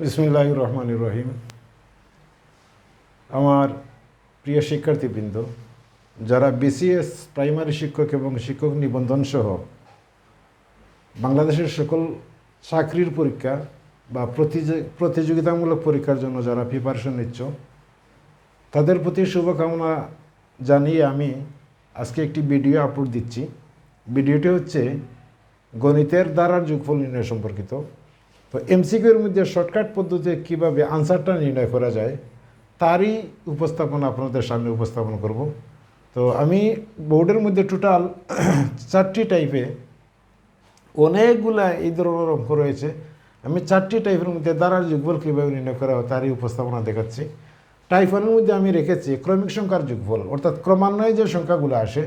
বিসমিল্লাহ রহমান রহিম আমার প্রিয় শিক্ষার্থীবৃন্দ, যারা বিসিএস প্রাইমারি শিক্ষক এবং শিক্ষক নিবন্ধন সহ বাংলাদেশের সকল চাকরির পরীক্ষা বা প্রতিযোগি- প্রতিযোগিতামূলক পরীক্ষার জন্য যারা প্রিপারেশন নিচ্ছ, তাদের প্রতি শুভকামনা জানিয়ে আমি আজকে একটি ভিডিও আপলোড দিচ্ছি। ভিডিওটি হচ্ছে গণিতের দ্বারার যোগফল নির্ণয় সম্পর্কিত। তো এমসিকিউর মধ্যে শর্টকাট পদ্ধতিতে কীভাবে আনসারটা নির্ণয় করা যায়, তারই উপস্থাপনা আপনাদের সামনে উপস্থাপন করব। তো আমি বোর্ডের মধ্যে টোটাল চারটি টাইপে অনেকগুলা এই ধরনের অঙ্ক রয়েছে। আমি চারটি টাইপের মধ্যে দ্বারার যুগফল কীভাবে নির্ণয় করা হয়, তারই উপস্থাপনা দেখাচ্ছি। টাইপ ওয়ানের মধ্যে আমি রেখেছি ক্রমিক সংখ্যার যুগফল, অর্থাৎ ক্রমান্বয়ে যে সংখ্যাগুলো আসে,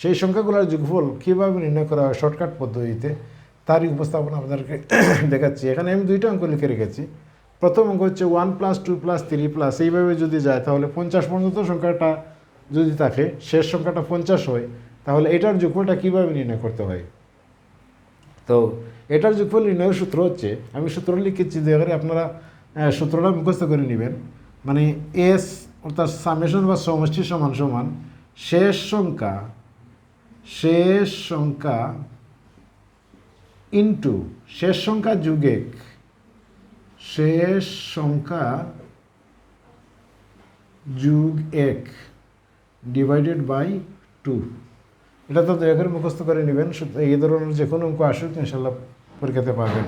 সেই সংখ্যাগুলোর যুগফল কীভাবে নির্ণয় করা হয় শর্টকাট পদ্ধতিতে তারই উপস্থাপনা আপনাদেরকে দেখাচ্ছি। এখানে আমি দুইটা অঙ্ক লিখে রেখেছি। প্রথম অঙ্ক হচ্ছে one plus two plus three plus এইভাবে যদি যায়, তাহলে পঞ্চাশ পর্যন্ত সংখ্যাটা যদি থাকে, শেষ সংখ্যাটা পঞ্চাশ হয়, তাহলে এটার যোগফলটা কীভাবে নির্ণয় করতে হয়? তো এটার যোগফল নির্ণয়ের সূত্র হচ্ছে, আমি সূত্র লিখেছি দয়া করে আপনারা সূত্রটা মুখস্থ করে নেবেন। মানে এস অর্থাৎ সামেশন বা সমষ্টি সমান সমান, শেষ সংখ্যা শেষ সংখ্যা ইন্টু শেষ সংখ্যা যুগেক, শেষ সংখ্যা যুগ এক ডিভাইডেড বাই টু এটা তো দয়া করে মুখস্থ করে নেবেন এই ধরনের যে কোনো অঙ্ক আসুক ইনশাল্লাহ পরীক্ষাতে পারবেন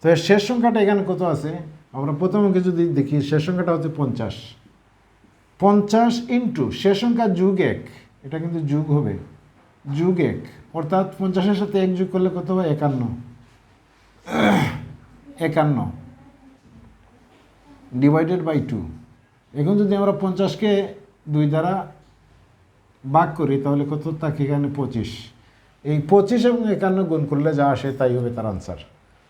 তো এর শেষ সংখ্যাটা এখানে কত আছে? আমরা প্রথম অঙ্কে যদি দেখি, শেষ সংখ্যাটা হচ্ছে পঞ্চাশ। পঞ্চাশ ইন্টু শেষ সংখ্যা যুগ এক এটা কিন্তু যুগ হবে। যুগ এক। অর্থাৎ পঞ্চাশের সাথে এক যুগ করলে কত হয়? একান্ন। একান্ন। ডিভাইডেড বাই টু এখন যদি আমরা পঞ্চাশকে দুই দ্বারা ভাগ করি, তাহলে কত থাকে এখানে? পঁচিশ। এই পঁচিশ এবং একান্ন গুণ করলে যা আসে, তাই হবে তার আনসার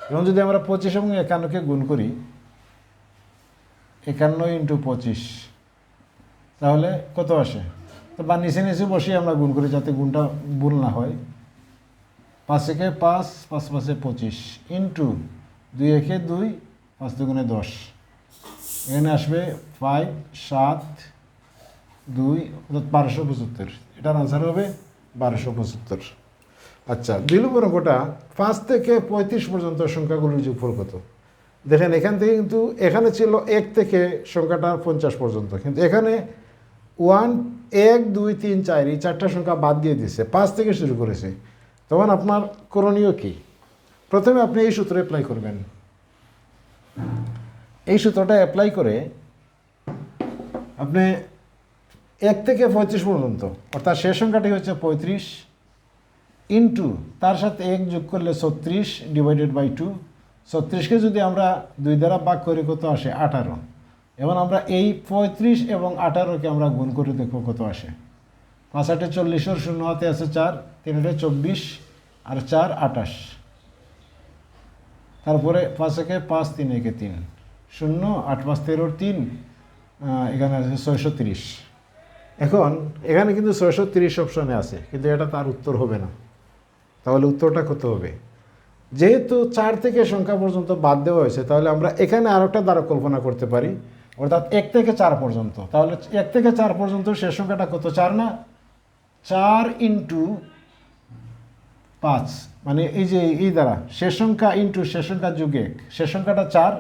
এবং যদি আমরা পঁচিশ এবং একান্নকে গুণ করি, একান্ন ইন্টু পঁচিশ, তাহলে কত আসে? তো বা নিচে নিচে বসে আমরা গুণ করি যাতে গুণটা ভুল না হয়। পাঁচ একে পাঁচ পাঁচ পাঁচে পঁচিশ। ইন্টু দুই একে দুই, পাঁচ দুগুণে দশ। এখানে আসবে ফাইভ সাত, দুই, অর্থাৎ বারোশো পঁচাত্তর। এটার আনসার হবে বারোশো পঁচাত্তর। আচ্ছা দুই নম্বর অঙ্কটা পাঁচ থেকে পঁয়ত্রিশ পর্যন্ত সংখ্যাগুলোর যোগফল কত? দেখেন, এখান থেকে কিন্তু এখানে ছিল এক থেকে সংখ্যাটা পঞ্চাশ পর্যন্ত। কিন্তু এখানে ওয়ান, এক, দুই, তিন, চার, এই চারটা সংখ্যা বাদ দিয়ে দিছে। পাঁচ থেকে শুরু করেছে। তখন আপনার করণীয় কি? প্রথমে আপনি এই সূত্র অ্যাপ্লাই করবেন। এই সূত্রটা অ্যাপ্লাই করে আপনি এক থেকে পঁয়ত্রিশ পর্যন্ত, অর্থাৎ শেষ সংখ্যাটি হচ্ছে পঁয়ত্রিশ ইন্টু, তার সাথে এক যোগ করলে ছত্রিশ ডিভাইডেড বাই টু ছত্রিশকে যদি আমরা দুই দ্বারা ভাগ করি, কত আসে? আঠারো। এবং আমরা এই পঁয়ত্রিশ এবং আঠারোকে আমরা গুণ করে দেখব কত আসে। পাঁচ আটে চল্লিশের শূন্য হাতে আছে চার, তিন আটে চব্বিশ আর চার আটাশ তারপরে পাঁচ একে পাঁচ, তিন একে তিন। শূন্য, আট পাঁচ তেরোর তিন এখানে আছে ছয়শো তিরিশ। এখন, এখানে কিন্তু ছয়শো তিরিশ অপশনে আছে, কিন্তু এটা তার উত্তর হবে না। তাহলে উত্তরটা কত হবে? যেহেতু চার থেকে সংখ্যা পর্যন্ত বাদ দেওয়া হয়েছে, তাহলে আমরা এখানে আরও একটা দ্বারা কল্পনা করতে পারি। অর্থাৎ এক থেকে চার পর্যন্ত। তাহলে এক থেকে চার পর্যন্ত শেষ সংখ্যাটা কত? চার না? চার ইন্টু পাঁচ। মানে এই যে, এই দ্বারা শেষ সংখ্যা ইন্টু শেষ সংখ্যা যুগ এক। শেষ সংখ্যাটা চার।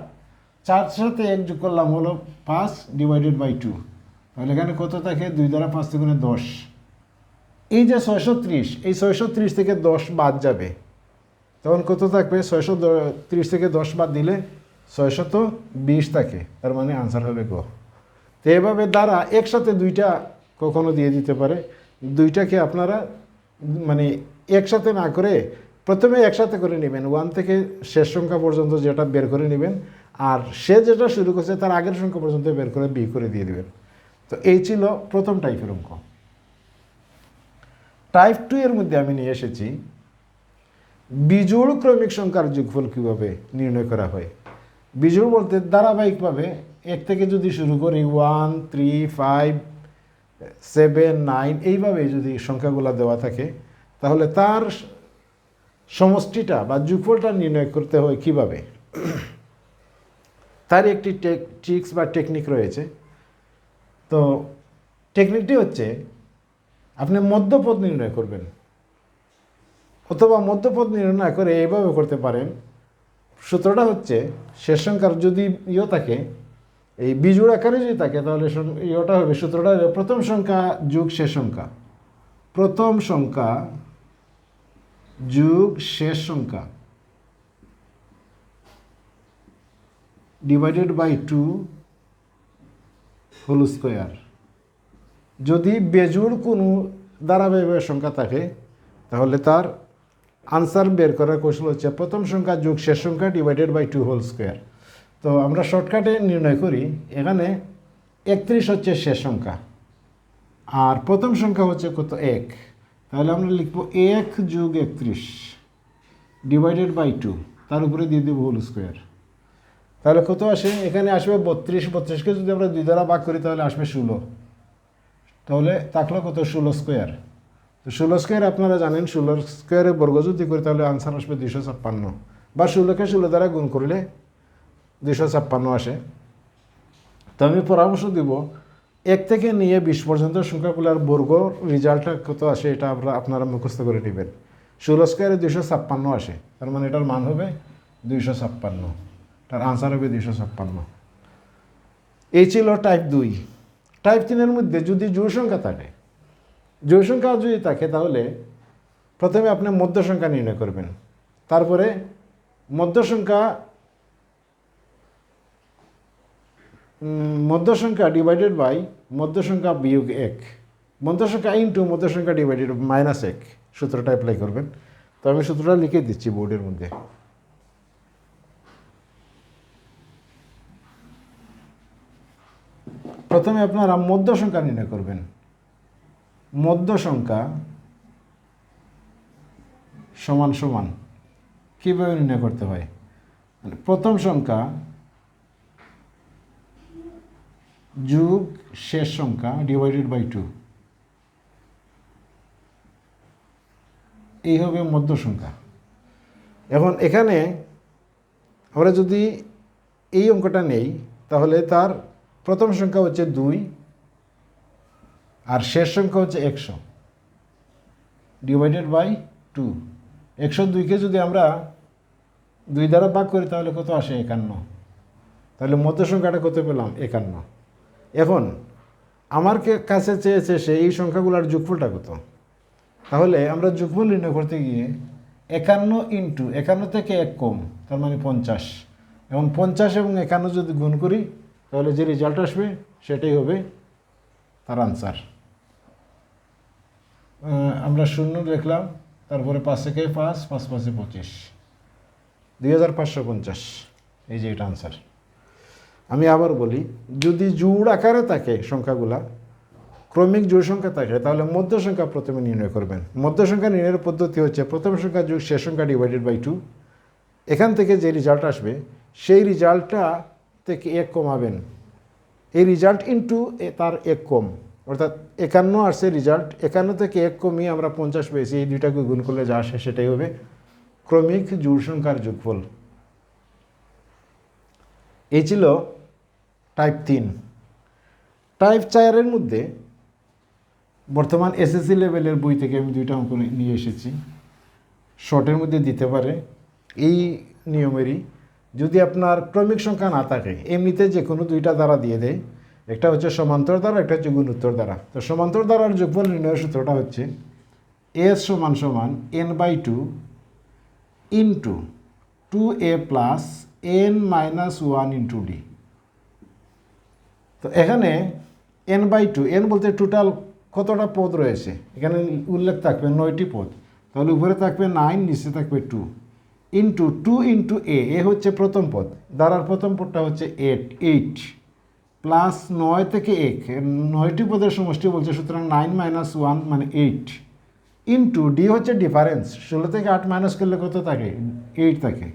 চার সাথে এক যোগ করলাম হলো পাঁচ ডিভাইডেড বাই টু তাহলে এখানে কত থাকে? দুই দ্বারা পাঁচ থেকে দশ। এই যে ছয়শো ত্রিশ, এই ছয়শো ত্রিশ থেকে দশ বাদ যাবে। তখন কত থাকবে? ছয়শো ত্রিশ থেকে দশ বাদ দিলে ছয়শত বিশ থাকে, তার মানে আনসার হবে গ। তো এভাবে দ্বারা একসাথে দুইটা কখনো দিয়ে দিতে পারে। দুইটাকে আপনারা মানে একসাথে না করে প্রথমে একসাথে করে নেবেন। ওয়ান থেকে শেষ সংখ্যা পর্যন্ত যেটা বের করে নেবেন, আর সে যেটা শুরু করছে তার আগের সংখ্যা পর্যন্ত বের করে বি করে দিয়ে দেবেন। তো এই ছিল প্রথম টাইপের অঙ্ক। টাইপ টু এর মধ্যে আমি নিয়ে এসেছি, বিজোড় ক্রমিক সংখ্যার যোগফল কীভাবে নির্ণয় করা হয়? বিজোড় বলতে ধারাবাহিকভাবে এক থেকে যদি শুরু করি one three five seven nine এইভাবে যদি সংখ্যাগুলো দেওয়া থাকে, তাহলে তার সমষ্টিটা বা যোগফলটা নির্ণয় করতে হয় কীভাবে? তার একটি ট্রিক্স বা টেকনিক রয়েছে। তো টেকনিকটি হচ্ছে, আপনি মধ্যপদ নির্ণয় করবেন। অথবা মধ্যপদ নির্ণয় করে এইভাবে করতে পারেন সূত্রটা হচ্ছে শেষ সংখ্যার যদি ইয়ে থাকে, এই বিজুড় আকারে যদি থাকে, তাহলে ইয়েটা হবে, সূত্রটা হবে প্রথম সংখ্যা যুগ শেষ সংখ্যা প্রথম সংখ্যা যুগ শেষ সংখ্যা divided by two whole square যদি বেজুড় কোনো ধারাবাহিক সংখ্যা থাকে, তাহলে তার আনসার বের করার কৌশল হচ্ছে, প্রথম সংখ্যা যোগ শেষ সংখ্যা divided by two whole square তো আমরা শর্টকাটে নির্ণয় করি, এখানে একত্রিশ হচ্ছে শেষ সংখ্যা, আর প্রথম সংখ্যা হচ্ছে কত? এক। তাহলে আমরা লিখব এক যোগ একত্রিশ ডিভাইডেড বাই টু তার উপরে দিয়ে দেবো হোল স্কোয়ার তাহলে কত আসে? এখানে আসবে বত্রিশ, বত্রিশকে যদি আমরা দুই দ্বারা ভাগ করি তাহলে আসবে ষোলো। তাহলে থাকল কত? ষোলো স্কোয়ার ষোলো স্কোয়ার আপনারা জানেন ষোলো স্কোয়ারে বর্গ যদি করি তাহলে আনসার আসবে দুইশো ছাপ্পান্ন। বা ষোলোকে ষোলো দ্বারা গুণ করলে দুইশো ছাপ্পান্ন আসে। তো আমি পরামর্শ দিব, এক থেকে নিয়ে বিশ পর্যন্ত সংখ্যাগুলোর বর্গ রেজাল্টটা কত আসে এটা আপনারা আপনারা মুখস্থ করে নেবেন। ষোলো স্কোয়ারে দুইশো ছাপ্পান্ন আসে, তার মানে এটার মান হবে দুইশো ছাপ্পান্ন। তার আনসার হবে দুইশো ছাপ্পান্ন। এই ছিল টাইপ দুই। টাইপ তিনের মধ্যে যদি জোড় সংখ্যা থাকে জোড় সংখ্যা যদি থাকে তাহলে প্রথমে আপনি মধ্য সংখ্যা নির্ণয় করবেন। তারপরে মধ্য সংখ্যা মধ্য সংখ্যা ডিভাইডেড বাই মধ্য সংখ্যা বিয়োগ এক। মধ্য সংখ্যা ইন্টু মধ্য সংখ্যা ডিভাইডেড মাইনাস এক। সূত্রটা অ্যাপ্লাই করবেন। তো আমি সূত্রটা লিখে দিচ্ছি বোর্ডের মধ্যে। প্রথমে আপনারা মধ্য সংখ্যা নির্ণয় করবেন। মধ্য সংখ্যা সমান সমান কীভাবে নির্ণয় করতে হয়? মানে প্রথম সংখ্যা যুগ শেষ সংখ্যা ডিভাইডেড বাই টু এই হবে মধ্য সংখ্যা। এখন এখানে আমরা যদি এই অঙ্কটা নেই, তাহলে তার প্রথম সংখ্যা হচ্ছে দুই আর শেষ সংখ্যা হচ্ছে একশো। ডিভাইডেড বাই টু একশো দুইকে যদি আমরা দুই দ্বারা ভাগ করি, তাহলে কত আসে একান্ন? তাহলে মধ্য সংখ্যাটা কত পেলাম? একান্ন। এখন আমার কাছে চেয়েছে সে এই সংখ্যাগুলোর যোগফলটা কত? তাহলে আমরা যোগফল নির্ণয় করতে গিয়ে একান্ন ইন্টু একান্ন থেকে এক কম, তার মানে পঞ্চাশ। এবং পঞ্চাশ এবং একান্ন যদি গুণ করি, তাহলে যে রেজাল্ট আসবে, সেটাই হবে তার আনসার আমরা শূন্য লিখলাম তারপরে পাঁচ থেকে পাঁচ পাঁচ পাঁচে পঁচিশ। দুই হাজার পাঁচশো পঞ্চাশ। এই যে এটা আনসার আমি আবার বলি, যদি জোড় আকারে থাকে সংখ্যাগুলা, ক্রমিক জোড় সংখ্যা থাকে, তাহলে মধ্য সংখ্যা প্রথমে নির্ণয় করবেন। মধ্য সংখ্যা নির্ণয়ের পদ্ধতি হচ্ছে প্রথম সংখ্যা যোগ শেষ সংখ্যা ডিভাইডেড বাই টু এখান থেকে যে রেজাল্ট আসবে, সেই রেজাল্টটা থেকে এক কমাবেন এই রেজাল্ট ইন্টু তার এক কম। অর্থাৎ একান্ন আসছে রেজাল্ট একান্ন থেকে এক কমিয়ে আমরা পঞ্চাশ পেয়েছি, এই দুইটাকে গুণ করলে যা আসে সেটাই হবে ক্রমিক জোড় সংখ্যার যোগফল। এই ছিল টাইপ তিন। টাইপ চারের মধ্যে বর্তমান এসএসসি লেভেলের বই থেকে আমি দুইটা অঙ্ক নিয়ে এসেছি। শর্টের মধ্যে দিতে পারে। এই নিয়মেরই যদি আপনার ক্রমিক সংখ্যা না থাকে, এমনিতে যে কোনো দুইটা দ্বারা দিয়ে দেয় একটা হচ্ছে সমান্তর দ্বারা একটা হচ্ছে গুণোত্তর দ্বারা তো সমান্তর দ্বারার যোগফল নির্ণয়ের সূত্রটা হচ্ছে এস সমান সমান N by two into two A plus N minus one into D তো এখানে এন বাই টু এন বলতে টোটাল কতটা পদ রয়েছে? এখানে উল্লেখ থাকবে নয়টি পদ। তাহলে উপরে থাকবে নাইন নিচে থাকবে two into two into A A হচ্ছে প্রথম পদ। দ্বারার প্রথম পদটা হচ্ছে এইট এইট প্লাস নয় থেকে এক নয়টি পদের সমষ্টি বলছে, সুতরাং নাইন মাইনাস ওয়ান মানে এইট ইন্টু ডি হচ্ছে ডিফারেন্স ষোলো থেকে আট মাইনাস করলে কত থাকে? এইট থাকে।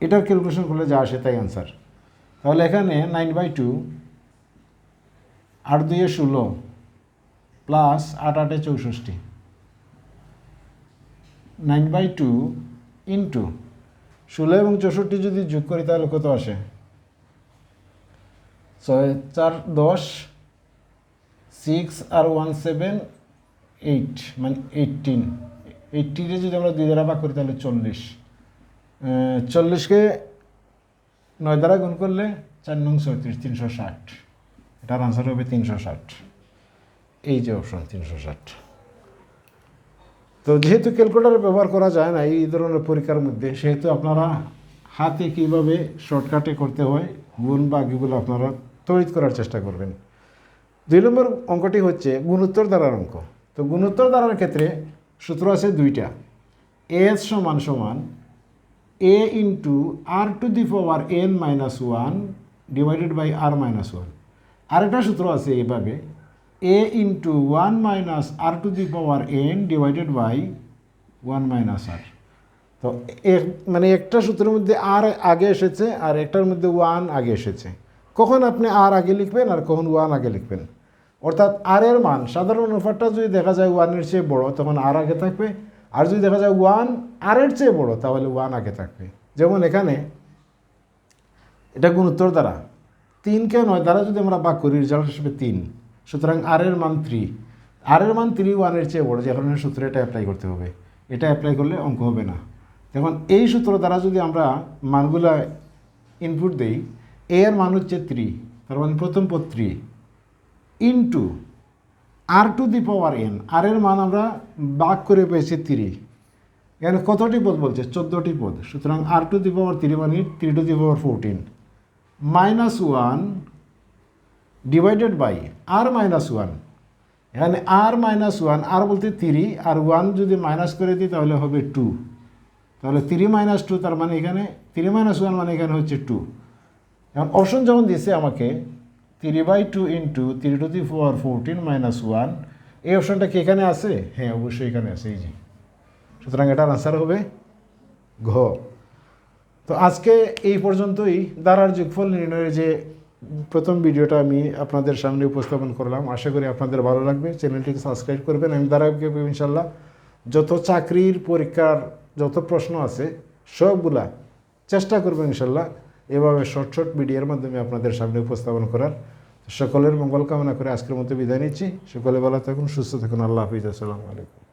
এটার ক্যালকুলেশন করলে যা আসে তাই অ্যান্সার তাহলে এখানে নাইন বাই টু আট দুইয়ে ষোলো প্লাস আট আটে চৌষট্টি নাইন বাই টু ইন্টু ষোলো এবং চৌষট্টি যদি যোগ করি তাহলে কত আসে? ছয়, চার, দশ সিক্স আর ওয়ান সেভেন এইট মানে এইটিন এইটিনে যদি আমরা দুই দ্বারা ভাগ করি তাহলে চল্লিশ। চল্লিশকে নয় দ্বারা গুণ করলে চার নং চৌত্রিশ তিনশো ষাট। এটার আনসার হবে তিনশো ষাট। এই যে অপশন তিনশো ষাট। তো যেহেতু ক্যালকুলেটার ব্যবহার করা যায় না, এই ধরনের পরীক্ষার মধ্যে, সেহেতু আপনারা হাতে কীভাবে শর্টকাটে করতে হয়, গুণ বা বাকিগুলো আপনারা তড়িৎ করার চেষ্টা করবেন। দুই নম্বর অঙ্কটি হচ্ছে গুণোত্তর দ্বারার অঙ্ক। তো গুণোত্তর দ্বারার ক্ষেত্রে সূত্র আছে দুইটা। এস সমান সমান A into R to the power N minus one divided by R minus one. আরেকটা সূত্র আছে এভাবে, A into one minus R to the power N divided by one minus R. তো মানে একটা সূত্রের মধ্যে আর আগে এসেছে আর একটার মধ্যে ওয়ান আগে এসেছে। কখন আপনি আর আগে লিখবেন আর কখন ওয়ান আগে লিখবেন? অর্থাৎ আর এর মান, সাধারণ অনুপাতটা যদি দেখা যায় ওয়ানের চেয়ে বড়, তখন আর আগে থাকবে। আর যদি দেখা যায় ওয়ান আর এর চেয়ে বড়, তাহলে ওয়ান আগে থাকবে। যেমন এখানে, এটা গুণোত্তর দ্বারা? তিনকে নয় দ্বারা যদি আমরা বাক করি রেজাল্ট হিসেবে তিন। সুতরাং আর এর মান থ্রি আর এর মান থ্রি ওয়ানের চেয়ে বড়, যে কারণে সূত্রে এটা অ্যাপ্লাই করতে হবে। এটা অ্যাপ্লাই করলে অঙ্ক হবে না। দেখুন, এই সূত্র দ্বারা যদি আমরা মানগুলা ইনপুট দেই এর মান হচ্ছে থ্রি তার মানে প্রথম পদ three into R to the power N R এর মান আমরা বাক করে পেয়েছি থ্রি এখানে কতটি পদ বলছে? চোদ্দোটি পদ। সুতরাং R to the power three মানে three to the power fourteen minus one divided by R minus one এখানে আর মাইনাস ওয়ান আর বলতে থ্রি আর ওয়ান যদি মাইনাস করে দিই তাহলে হবে টু তাহলে থ্রি মাইনাস টু তার মানে এখানে থ্রি মাইনাস ওয়ান মানে এখানে হচ্ছে টু এখন অপশন যখন দিয়েছে আমাকে three by two into three to the four fourteen minus one এই অপশনটা কি এখানে আছে? হ্যাঁ অবশ্যই এখানে আছে, এই যে। সুতরাং এটার আনসার হবে ঘ। তো আজকে এই পর্যন্তই। দ্বারার যোগফল নির্ণয়ের যে প্রথম ভিডিওটা আমি আপনাদের সামনে উপস্থাপন করলাম, আশা করি আপনাদের ভালো লাগবে। চ্যানেলটিকে সাবস্ক্রাইব করবেন। আমি দ্বারাকে ইনশাল্লাহ, যত চাকরির পরীক্ষার যত প্রশ্ন আছে, সবগুলা চেষ্টা করবেন ইনশাল্লাহ। এভাবে শর্ট শর্ট মিডিয়ার মাধ্যমে আপনাদের সামনে উপস্থাপন করার সকলের মঙ্গল কামনা করে আজকের মতো বিদায় নিচ্ছি। সকলে ভালো থাকুন, সুস্থ থাকুন। আল্লাহ হাফিজ। আসসালামু আলাইকুম।